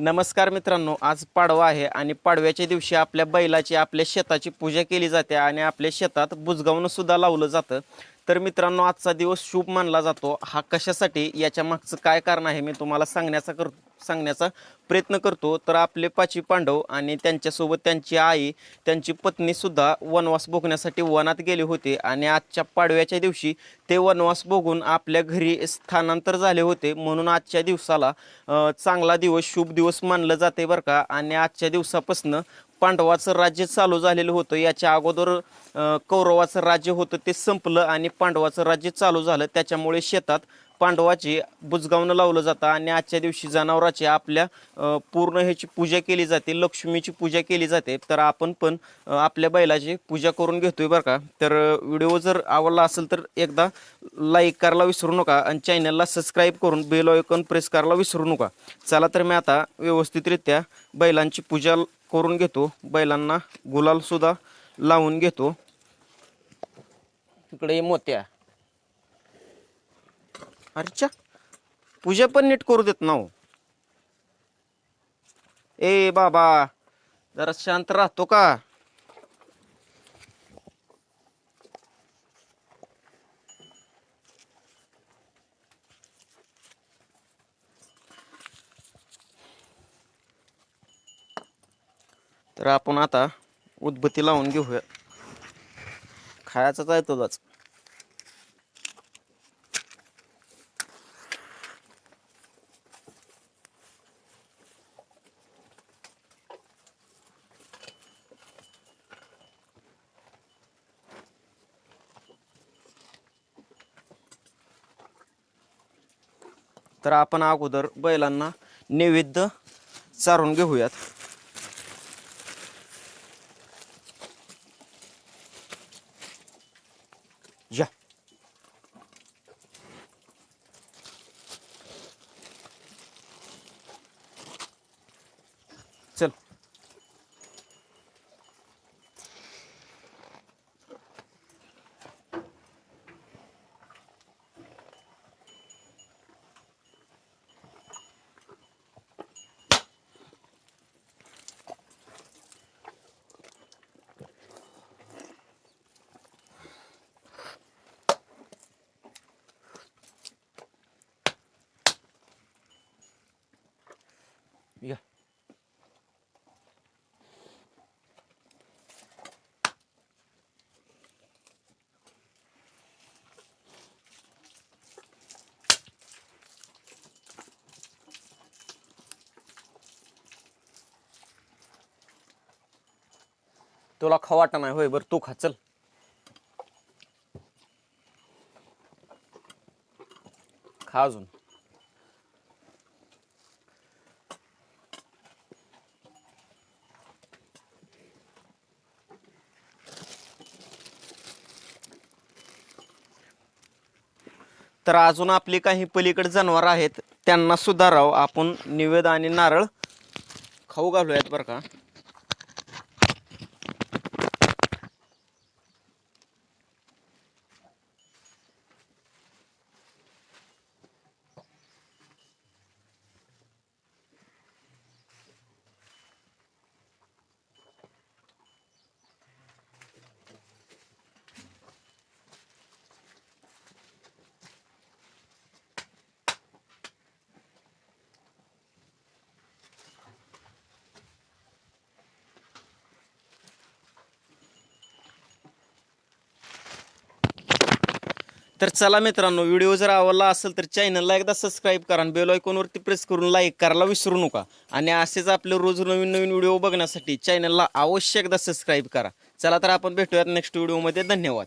नमस्कार मित्रांनो आज पाडवा आहे आणि पाडव्याच्या दिवशी आपल्या बैलाची आपल्या शेताची पूजा केली जाते आणि आपल्या शेतात बुजगावणं सुद्धा लावलं जातं. तर मित्रांनो आजचा दिवस शुभ मानला जातो. हा कशासाठी? याच्या मागचं काय कारण आहे? मी तुम्हाला सांगण्याचा करतो. सांगण्याचा प्रयत्न करतो. तर आपले पाची पांडव आणि त्यांच्यासोबत त्यांची आई त्यांची पत्नीसुद्धा वनवास भोगण्यासाठी वनात गेले होते. आणि आजच्या पाडव्याच्या दिवशी ते वनवास भोगून आपल्या घरी स्थानांतर झाले होते. म्हणून आजच्या दिवसाला चांगला दिवस शुभ दिवस मानलं जाते बरं का. आणि आजच्या दिवसापासनं पांडवाचं राज्य चालू झालेलं होतं. याच्या अगोदर कौरवाचं राज्य होतं ते संपलं आणि पांडवाचं राज्य चालू झालं. त्याच्यामुळे शेतात पांडवाची बुजगावनं लावलं जातं आणि आजच्या दिवशी जनावराची आपल्या पूर्ण ह्याची पूजा केली जाते लक्ष्मीची पूजा केली जाते. तर आपण पण आपल्या बैलाची पूजा करून घेतोय बरं का. तर व्हिडिओ जर आवडला असेल तर एकदा लाईक करायला विसरू नका आणि चॅनलला सबस्क्राईब करून बेल आयकॉन प्रेस करायला विसरू नका. चला तर मी आता व्यवस्थितरित्या बैलांची पूजा करून घेतो. बैलांना गुलालसुद्धा लावून घेतो. इकडे मोत्या. अरेच्या पूजा पण नीट करू देत ना हो. ए बाबा जरा शांत राहतो का? तर आपण आता उदबत्ती लावून घेऊया. खायचाच आहे तर आपण अगोदर बैलांना नैवेद्य चारून घेऊयात. या तुला खवाटा नाही होय बरं तू खा चल. खा अजून. तर अजून आपली काही पलीकडे जनावर आहेत त्यांना सुधारावं आपण निवेद आणि नारळ खाऊ घालूयात बरं का. तर चला मित्रांनो व्हिडिओ जर आवडला असेल तर चॅनलला एकदा सबस्क्राईब करा आणि बेल आयकॉनवरती प्रेस करून लाईक करायला विसरू नका. आणि असेच आपले रोज नवीन नवीन व्हिडिओ बघण्यासाठी चॅनलला अवश्य एकदा सबस्क्राईब करा. चला तर आपण भेटूयात नेक्स्ट व्हिडिओमध्ये धन्यवाद.